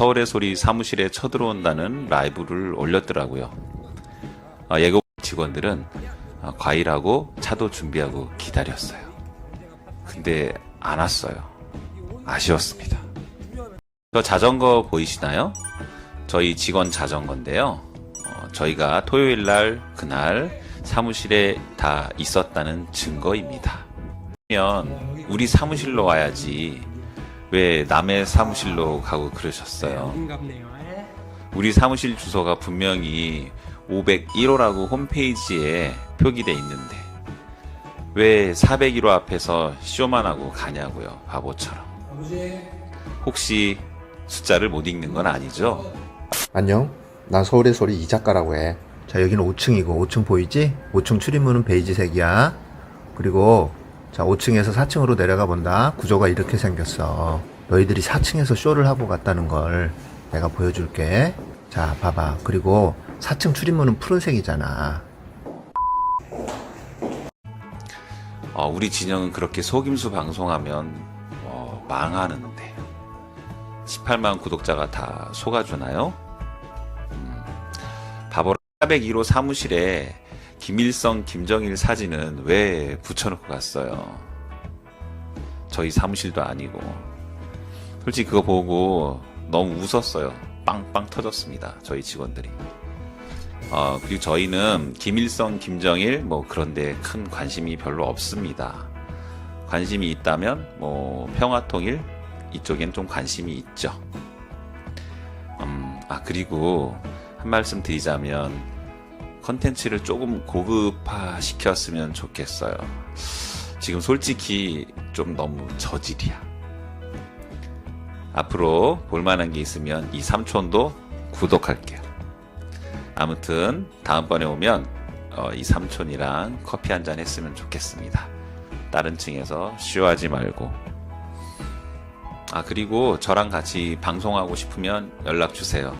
서울의 소리 사무실에 쳐들어온다는 라이브를 올렸더라고요. 아, 예고 직원들은 아, 과일하고 차도 준비하고 기다렸어요. 근데 안 왔어요. 아쉬웠습니다. 저 자전거 보이시나요? 저희 직원 자전거인데요. 어, 저희가 토요일 날 그날 사무실에 다 있었다는 증거입니다. 그러면 우리 사무실로 와야지 왜 남의 사무실로 가고 그러셨어요? 반갑네요. 우리 사무실 주소가 분명히 501호라고 홈페이지에 표기돼 있는데 왜 401호 앞에서 쇼만 하고 가냐고요 바보처럼 혹시 숫자를 못 읽는 건 아니죠? 안녕. 난 서울의 소리 이 작가라고 해. 자, 여기는 5층이고, 5층 보이지? 5층 출입문은 베이지색이야. 그리고, 자, 5층에서 4층으로 내려가 본다. 구조가 이렇게 생겼어. 너희들이 4층에서 쇼를 하고 갔다는 걸 내가 보여줄게. 자, 봐봐. 그리고 4층 출입문은 푸른색이잖아. 어, 우리 진영은 그렇게 속임수 방송하면 어, 망하는데 18만 구독자가 다 속아주나요? 음, 바보 401호 사무실에 김일성, 김정일 사진은 왜 붙여놓고 갔어요? 저희 사무실도 아니고 솔직히 그거 보고 너무 웃었어요. 빵빵 터졌습니다. 저희 직원들이. 어, 그리고 저희는 김일성, 김정일 뭐 그런데 큰 관심이 별로 없습니다. 관심이 있다면 뭐 평화통일 이쪽엔 좀 관심이 있죠. 음, 아 그리고 한 말씀 드리자면 컨텐츠를 조금 고급화 시켰으면 좋겠어요. 지금 솔직히 좀 너무 저질이야. 앞으로 볼만한 게 있으면 이 삼촌도 구독할게요. 아무튼 다음번에 오면 어, 이 삼촌이랑 커피 한 잔 했으면 좋겠습니다. 다른 층에서 쉬어하지 말고. 아 그리고 저랑 같이 방송하고 싶으면 연락 주세요.